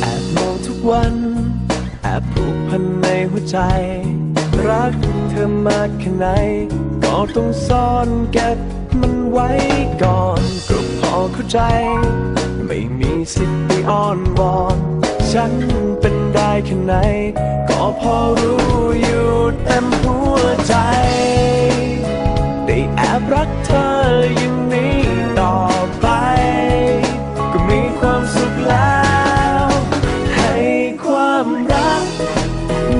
แอบมองทุกวันแอบผูกพันในหัวใจ รักเธอมากแค่ไหน ก็ต้องซ่อนเก็บมันไว้ก่อนก็พอเข้าใจ ไม่มีสิทธิ์ไปอ้อนวอน ฉันเป็นได้แค่ไหน ก็พอรู้อยู่เต็มหัวใจ ได้แอบรักเธออย่างนี้ต่อไป ก็มีความสุขแล้ว ให้ความรัก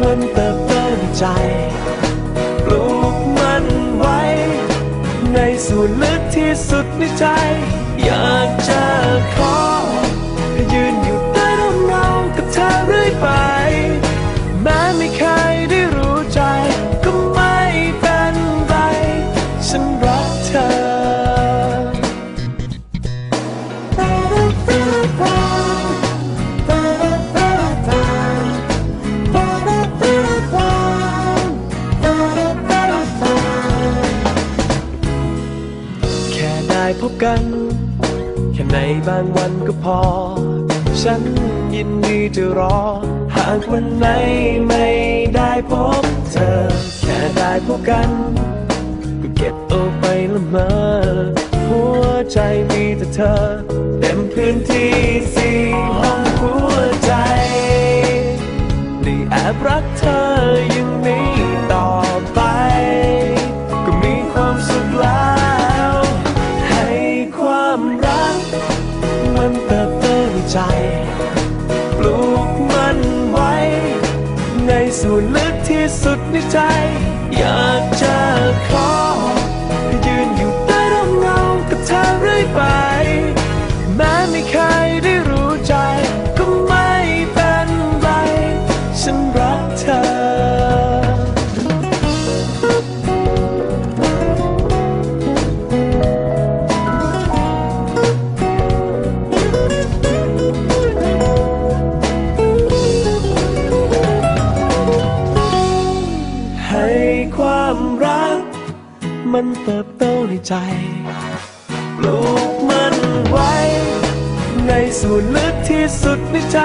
มันเติบโตในใจ ปลูกมันไว้ ในส่วนลึกที่สุดในใจ อยากจะขอ พบกัน แค่ในบางวันก็พอ ฉันยินดีจะรอ หากวันไหนไม่ได้พบเธอ แค่ได้พบกัน ก็เก็บเอาไปละเมอหัวใจมีแต่เธอ เต็มพื้นที่สี่ ใจ ปลูกมันไว้ ในส่วนลึกที่สุดในใจ อยากจะขอ ยืนอยู่ใต้ร่มเงากับเธอเรื่อยไป แม้ไม่เคยได้รู้ใจ ก็ไม่เป็นไร ฉันรักเธอ มันเติบโตในใจ ปลูกมันไว้ ในส่วนลึกที่สุดในใจ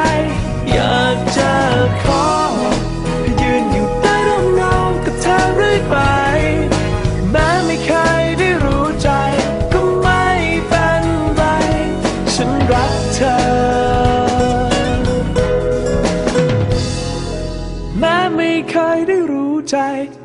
อยากจะขอให้ยืนอยู่ใต้ร่มเงากับเธอเรื่อยไป แม้ไม่เคยได้รู้ใจ ก็ไม่เป็นไร ฉันรักเธอ แม้ไม่เคยได้รู้ใจ